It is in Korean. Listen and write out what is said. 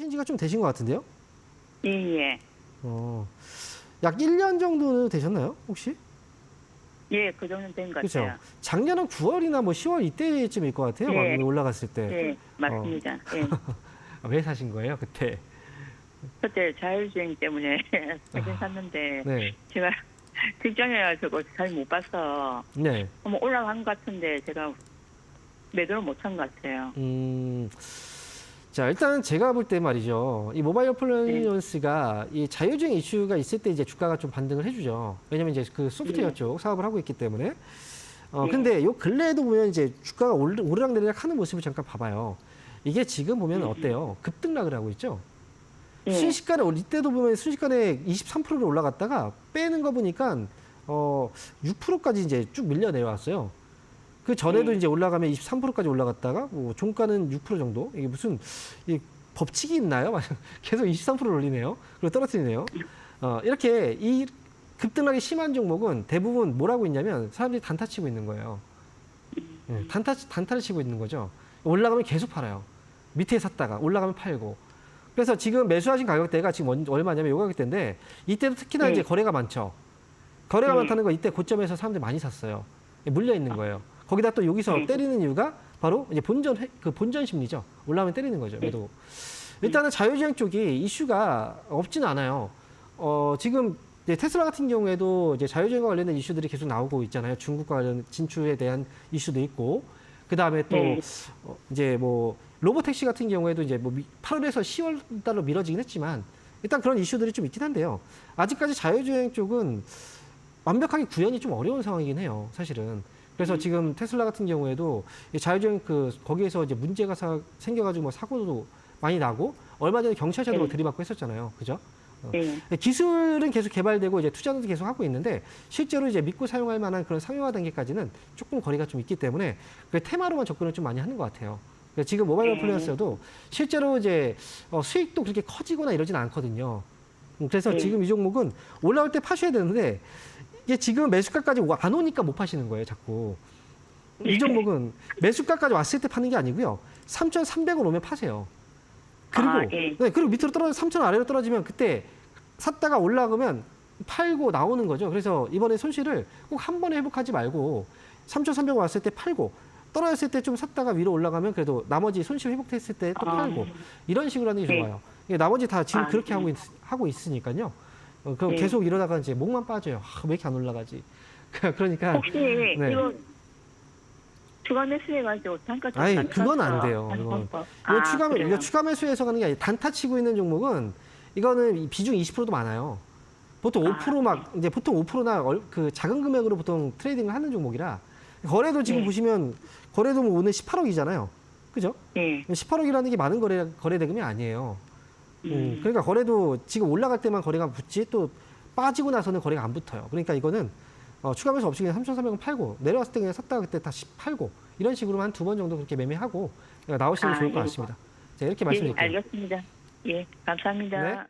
하신 지가 좀 되신 것 같은데요? 예, 예. 어, 약 1년 정도 되셨나요, 혹시? 예, 그 정도 된 것 그렇죠. 같아요. 작년 한 9월이나 뭐 10월 이때쯤일 것 같아요. 예. 막 올라갔을 때. 예, 맞습니다. 예. 아, 왜 사신 거예요, 그때? 그때 자율주행 때문에 사긴 샀는데 네. 제가 직장이라서 잘못 봐서 네. 한번 올라간 것 같은데 제가 매도를 못 한 것 같아요. 음. 자, 일단 제가 볼 때 말이죠. 이 모바일 어플라이언스가 이 자율주행 이슈가 있을 때 이제 주가가 좀 반등을 해주죠. 왜냐면 이제 그 소프트웨어 네. 쪽 사업을 하고 있기 때문에. 어, 네. 근데 요 근래에도 보면 이제 주가가 오르- 오르락내리락 하는 모습을 잠깐 봐봐요. 이게 지금 보면 어때요? 급등락을 하고 있죠? 예. 순식간에 올- 이때도 보면 순식간에 23%로 올라갔다가 빼는 거 보니까 어 6%까지 이제 쭉 밀려 내려왔어요. 그 전에도 네. 이제 올라가면 23%까지 올라갔다가 뭐 종가는 6% 정도. 이게 무슨 이 법칙이 있나요? 계속 23%를 올리네요. 그리고 떨어뜨리네요. 어 이렇게 이 급등락이 심한 종목은 대부분 뭐라고 있냐면 사람들이 단타 치고 있는 거예요. 예, 단타 단타를 치고 있는 거죠. 올라가면 계속 팔아요. 밑에 샀다가 올라가면 팔고. 그래서 지금 매수하신 가격대가 지금 언- 얼마냐면 요 가격대인데 이때도 특히나 네. 이제 거래가 많죠. 거래가 네. 많다는 거 이때 고점에서 사람들이 많이 샀어요. 물려 있는 거예요. 거기다 또 여기서 네. 때리는 이유가 바로 이제 본전 회- 그 본전 심리죠. 올라오면 때리는 거죠. 매도. 일단은 자율주행 쪽이 이슈가 없지는 않아요. 어, 지금 이제 테슬라 같은 경우에도 이제 자율주행과 관련된 이슈들이 계속 나오고 있잖아요. 중국과 관련 진출에 대한 이슈도 있고, 그 다음에 또 네. 어, 이제 뭐 로보택시 같은 경우에도 이제 뭐 미- 8월에서 10월 달로 미뤄지긴 했지만 일단 그런 이슈들이 좀 있긴 한데요. 아직까지 자율주행 쪽은 완벽하게 구현이 좀 어려운 상황이긴 해요. 사실은. 그래서 지금 테슬라 같은 경우에도 이 자율주행 그 거기에서 이제 문제가 사- 생겨가지고 뭐 사고도 많이 나고 얼마 전에 경찰차도 네. 들이받고 했었잖아요. 그죠? 예. 기술은 계속 개발되고 이제 투자도 계속 하고 있는데 실제로 이제 믿고 사용할 만한 그런 상용화 단계까지는 조금 거리가 좀 있기 때문에 그 테마로만 접근을 좀 많이 하는 것 같아요. 그러니까 지금 모바일 네. 어플리언스도 실제로 이제 어, 수익도 그렇게 커지거나 이러지는 않거든요. 음, 그래서 네. 지금 이 종목은 올라올 때 파셔야 되는데 이게 지금 매수가까지 와- 안 오니까 못 파시는 거예요, 자꾸. 이 종목은 매수가까지 왔을 때 파는 게 아니고요. 3,300원 오면 파세요. 그리고 아, 예. 네, 그리고 밑으로 떨어져 3천 아래로 떨어지면 그때 샀다가 올라가면 팔고 나오는 거죠. 그래서 이번에 손실을 꼭 한 번에 회복하지 말고 3,300원 왔을 때 팔고 떨어졌을 때 좀 샀다가 위로 올라가면 그래도 나머지 손실 회복됐을 때또 아. 팔고 이런 식으로 하는 게 네. 좋아요. 이게 나머지 다 지금 아, 그렇게 네. 하고 있, 하고 있으니까요. 어, 그럼 네. 계속 이러다가 이제 목만 빠져요. 아, 왜 이렇게 안 올라가지? 그러니까 혹시 네. 이거 추가 매수해가지고 단가 좀 아니, 그건 안 돼요, 이건. 이거 아, 추가 매- 그래요? 이거 추가 매수해서 가는 게 아니라 단타 치고 있는 종목은 이거는 이 비중 20%도 많아요. 보통 아, 5%막 이제 보통 5%나 그 작은 금액으로 보통 트레이딩을 하는 종목이라 거래도 지금 네. 보시면 거래도 뭐 오늘 18억이잖아요. 그죠? 예. 18억이라는 게 많은 거래 거래 대금이 아니에요. 음, 음. 그러니까 거래도 지금 올라갈 때만 거래가 붙지 또 빠지고 나서는 거래가 안 붙어요. 그러니까 이거는 어, 추가 매수 없이 그냥 3,300원 팔고 내려왔을 때 그냥 샀다가 그때 다시 팔고 이런 식으로 한 두 번 정도 그렇게 매매하고 나오시면 아, 좋을 것 예. 같습니다. 자, 이렇게 예, 말씀드릴게요. 알겠습니다. 예, 감사합니다. 네.